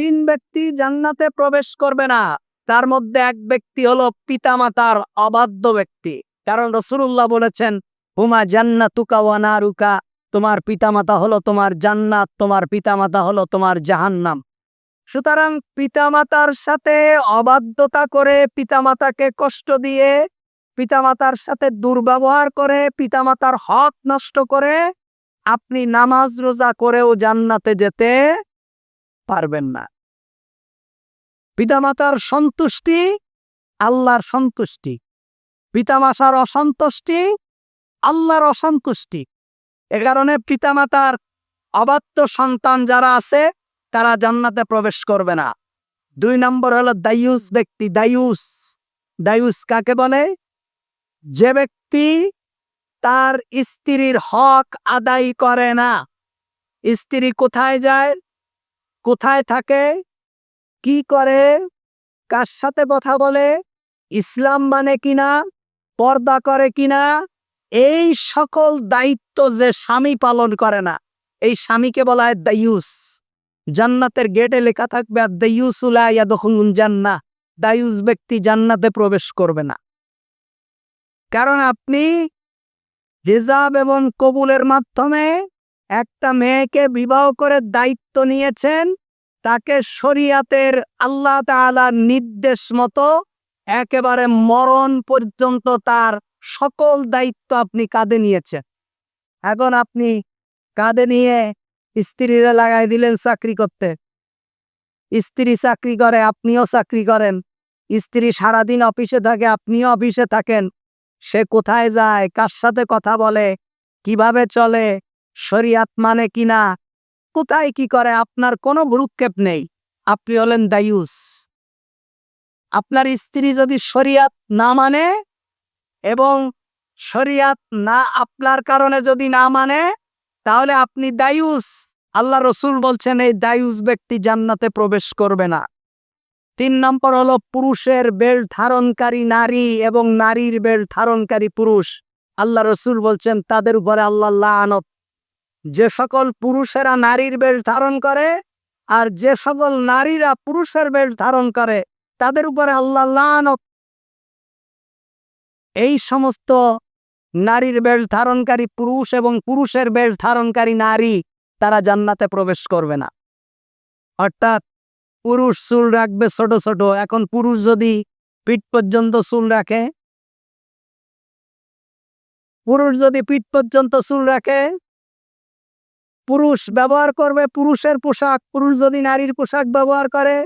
তিন ব্যক্তি জান্নাতে প্রবেশ করবে না। তার মধ্যে এক ব্যক্তি হলো পিতামাতার অবাধ্য ব্যক্তি। কারণ রসুল্লাহ বলেছেন, হুমা জান্নাতুকা ওয়া নারুকা তোমার পিতামাতা হলো তোমার জান্নাত, তোমার পিতামাতা হলো তোমার জাহান্নাম। সুতরাং পিতামাতার সাথে অবাধ্যতা করে পিতামাতাকে কষ্ট দিয়ে, পিতামাতার সাথে দুর্ব্যবহার করে, পিতামাতার হক নষ্ট করে, আপনি নামাজ রোজা করেও জান্নাতে যেতে পারবেন না। পিতামাতার সন্তুষ্টি আল্লাহর সন্তুষ্টি। পিতামাতার অসন্তুষ্টি আল্লাহর অসন্তুষ্টি। এ কারণে পিতামাতার অবাধ্য সন্তান যারা আছে, তারা জান্নাতে প্রবেশ করবে না। দুই নম্বর হলো দায়ুস ব্যক্তি, দায়ুস। দায়ুস কাকে বলে? যে ব্যক্তি তার স্ত্রীর হক আদায় করে না। স্ত্রী কোথায় যায়? কোথায় থাকে? কি করে? কার সাথে কথা বলে? ইসলাম মানে কিনা পর্দা করে কিনা এই সকল দায়িত্ব যে স্বামী পালন করে না, এই স্বামীকে বলা হয় দায়ুস। জান্নাতের গেটে লেখা থাকবে, আর দায়ুসুলা ইয়াদখুলুন জান্নাহ। দায়ুস ব্যক্তি জান্নাতে প্রবেশ করবে না। কারণ আপনি হিজাব এবং কবুলের মাধ্যমে একটা মেয়েকে বিবাহ করে দায়িত্ব নিয়েছেন, তাকে শরিয়াতের আল্লাহ তাআলার নির্দেশ মতো একেবারে মরণ পর্যন্ত তার সকল দায়িত্ব আপনি কাঁধে নিয়েছেন। এখন আপনি কাঁধে নিয়ে স্ত্রীরা লাগাই দিলেন চাকরি করতে। স্ত্রী চাকরি করে, আপনিও চাকরি করেন। স্ত্রী সারাদিন অফিসে থাকে, আপনিও অফিসে থাকেন। সে কোথায় যায়, কার সাথে কথা বলে, কীভাবে চলে শরিয়াত মানে কিনা কোথায় কি করে? আপনার কোনো ভ্রুক্ষেপ নেই। আপনি হলেন দায়ুস। আপনার স্ত্রী যদি শরিয়াত না মানে এবং শরিয়াত না আপনার কারণে যদি না মানে তাহলে আপনি দায়ুস। আল্লাহ রসুল বলছেন, এই দায়ুস ব্যক্তি জান্নাতে প্রবেশ করবে না। তিন নম্বর হলো পুরুষের বেল্ট ধারণকারী নারী এবং নারীর বেল্ট ধারণকারী পুরুষ। আল্লাহ রসুল বলছেন, তাদের উপরে আল্লাহ লানত যে সকল পুরুষেরা নারীর বেশ ধারণ করে আর যে সকল নারীরা পুরুষের বেল্ট ধারণ করে, তাদের উপরে আল্লাহ এই সমস্ত নারীর বেশ ধারণকারী পুরুষ এবং পুরুষের বেশ ধারণকারী নারী, তারা জান্নাতে প্রবেশ করবে না। অর্থাৎ পুরুষ চুল রাখবে ছোট ছোট, এখন পুরুষ যদি পিঠ পর্যন্ত চুল রাখে, পুরুষ যদি পিঠ পর্যন্ত চুল রাখে পুরুষ ব্যবহার করবে, পুরুষের পোশাক, পুরুষ যদি নারীর পোশাক ব্যবহার করে,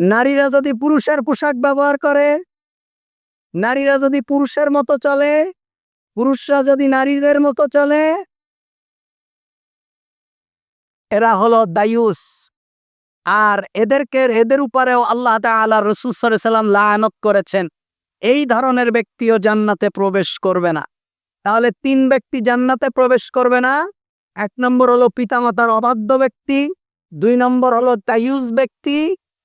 নারীরা যদি পুরুষের পোশাক ব্যবহার করে, নারীরা যদি পুরুষের মতো চলে, পুরুষরা যদি নারীদের মতো চলে, এরা হলো দায়ুস। আর এদেরকে, এদের উপরেও আল্লাহ তাআলা রসুল সাল্লাম লায়নত করেছেন। এই ধরনের ব্যক্তিও জান্নাতে প্রবেশ করবে না। তাহলে তিন ব্যক্তি জান্নাতে প্রবেশ করবে না। এক নম্বর হলো পিতামাতার অবাধ্য ব্যক্তি, দুই নম্বর হলো তাইয়ুজ ব্যক্তি,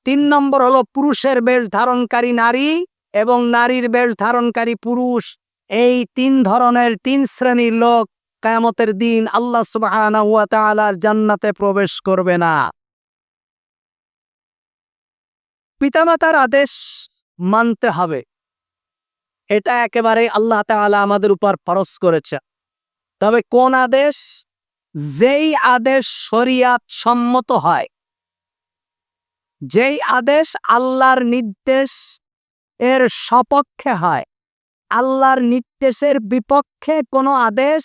তিন নম্বর হলো পুরুষের বেশ ধারণকারী নারী এবং নারীর বেশ ধারণকারী পুরুষ। এই তিন ধরনের তিন শ্রেণির লোক কায়ামতের দিন আল্লাহ তাআলার জান্নাতে প্রবেশ করবে না। পিতামাতার আদেশ মানতে হবে। এটা একেবারে আল্লাহ তাআলা আমাদের উপর ফরজ করেছে। তবে কোন আদেশ? যেই আদেশ শরিয়াত সম্মত হয়, যেই আদেশ আল্লাহর নির্দেশ এর সপক্ষে হয়, আল্লাহর নির্দেশের বিপক্ষে কোনো আদেশ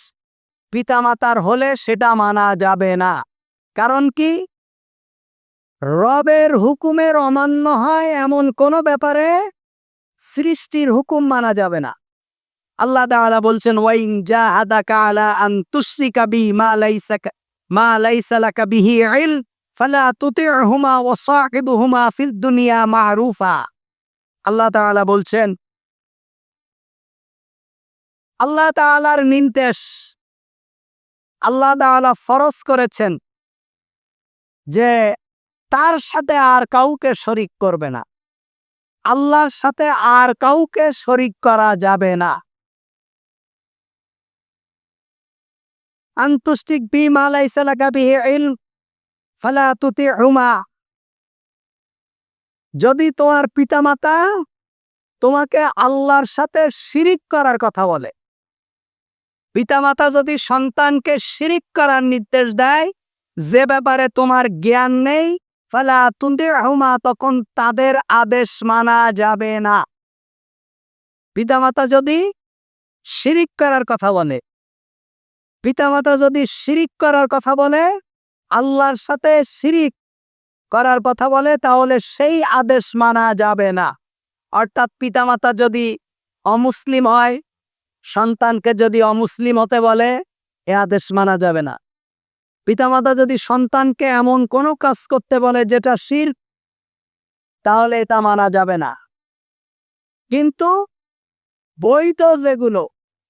পিতামাতার হলে সেটা মানা যাবে না। কারণ কি? রবের হুকুমের অমান্য হয় এমন কোনো ব্যাপারে সৃষ্টির হুকুম মানা যাবে না। আল্লাহ তাআলা বলছেন, ওয়াইন আন তুশরিকা বি মা মা লাইসা লাকা বিহি ফালা ওয়া সাহিবহুমা দুনিয়া মা'রুফা। আল্লাহ তাআলা বলছেন, আল্লাহ তাআলার নির্দেশ, আল্লাহ তাআলা ফরজ করেছেন যে তার সাথে আর কাউকে শরিক করবে না। আল্লাহর সাথে আর কাউকে শরিক করা যাবে না। আন্তুষ্টিক বিমা লাইসা লাকা বিহি ইলম ফালা তুতি'হুমা যদি তোমার পিতামাতা তোমাকে আল্লাহর সাথে শিরিক করার কথা বলে, পিতামাতা যদি সন্তানকে শিরিক করার নির্দেশ দেয়, যে ব্যাপারে তোমার জ্ঞান নেই, ফালা তুন্দে হুমা তখন তাদের আদেশ মানা যাবে না। পিতামাতা যদি শিরিক করার কথা বলে পিতামাতা যদি শিরিক করার কথা বলে, আল্লাহর সাথে শিরিক করার কথা বলে, তাহলে সেই আদেশ মানা যাবে না। অর্থাৎ পিতামাতা যদি অমুসলিম হয়, সন্তানকে যদি অমুসলিম হতে বলে, এ আদেশ মানা যাবে না। পিতামাতা যদি সন্তানকে এমন কোনো কাজ করতে বলে যেটা শির তাহলে এটা মানা যাবে না। কিন্তু বৈধ যেগুলো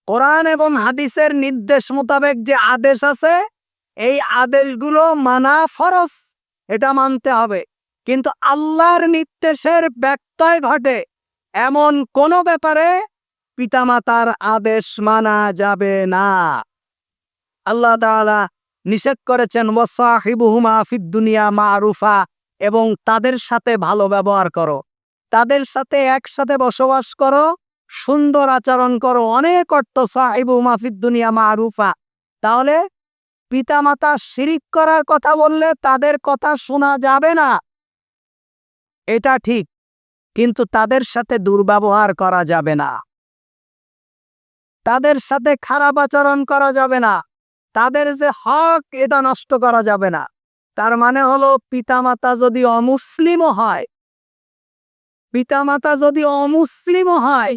কোরআন এবং হাদিসের নির্দেশ মোতাবেক যে আদেশ আছে, এই আদেশগুলো মানা ফরজ, এটা মানতে হবে। কিন্তু আল্লাহর নির্দেশের ব্যত্যয় ঘটে এমন কোনো ব্যাপারে পিতামাতার আদেশ মানা যাবে না। আল্লাহ নিষেধ করেছেন, ওয়াসাহিবুহুমা দুনিয়া মারুফা এবং তাদের সাথে ভালো ব্যবহার করো। তাদের সাথে একসাথে বসবাস করো। সুন্দর আচরণ করো, অনেক অর্থ সাহিবু মাফিদ দুনিয়া মা মারুফা। তাহলে পিতামাতা শিরিক করার কথা বললে তাদের কথা শোনা যাবে না। এটা ঠিক, কিন্তু তাদের সাথে দুর্ব্যবহার করা যাবে না। তাদের সাথে খারাপ আচরণ করা যাবে না। তাদের যে হক, এটা নষ্ট করা যাবে না। তার মানে হলো পিতামাতা যদি অমুসলিমও হয়, পিতামাতা যদি অমুসলিমও হয়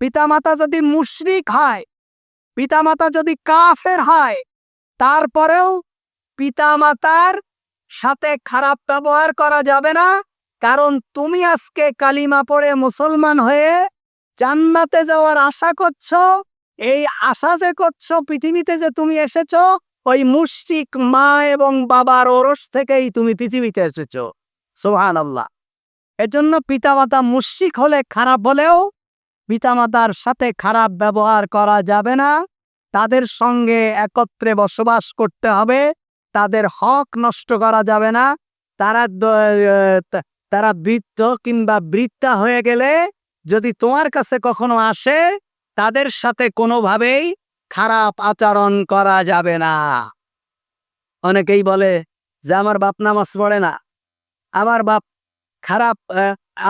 পিতামাতা যদি মুশরিক হয়, পিতামাতা যদি কাফের হয়, তারপরেও পিতামাতার সাথে খারাপ ব্যবহার করা যাবে না। কারণ তুমি আজকে কালিমা পড়ে মুসলমান হয়ে জান্নাতে যাওয়ার আশা করছ, এই আশা যে করছ, পৃথিবীতে যে তুমি এসেছ, ওই মুশরিক মা এবং বাবার ওরস থেকেই তুমি পৃথিবীতে এসেছ। সোহান আল্লাহ এজন্য পিতামাতা মুশরিক হলে খারাপ হলেও পিতামাতার সাথে খারাপ ব্যবহার করা যাবে না। তাদের সঙ্গে একত্রে বসবাস করতে হবে। তাদের হক নষ্ট করা যাবে না। তারা তারা বৃদ্ধ কিংবা বৃত্তা হয়ে গেলে যদি তোমার কাছে কখনো আসে, তাদের সাথে কোনোভাবেই খারাপ আচরণ করা যাবে না। অনেকেই বলে যে, আমার বাপ নামাজ পড়ে না। আমার বাপ খারাপ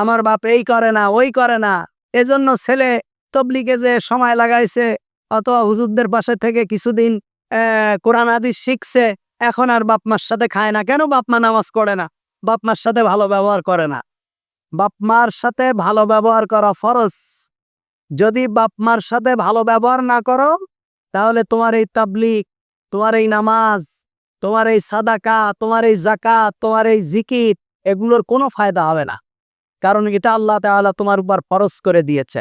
আমার বাপ এই করে না, ওই করে না। এজন্য ছেলে তবলিগে যে সময় লাগাইছে, অথবা হুজুরদের পাশে থেকে কিছুদিন কোরআন হাদিস শিখছে, এখন আর বাপ মার সাথে খায় না। কেন বাপমা নামাজ করে না? বাপমার সাথে ভালো ব্যবহার করে না। বাপ মার সাথে ভালো ব্যবহার করা ফরজ। যদি বাপ মার সাথে ভালো ব্যবহার না করো, তাহলে তোমার এই তাবলিক তোমার এই নামাজ, তোমার এই সাদাকা, তোমার এই জাকাত তোমার এই জিকির, এগুলোর কোনো ফায়দা হবে না। কারণ এটা আল্লাহ তোমার উপর ফরজ করে দিয়েছে।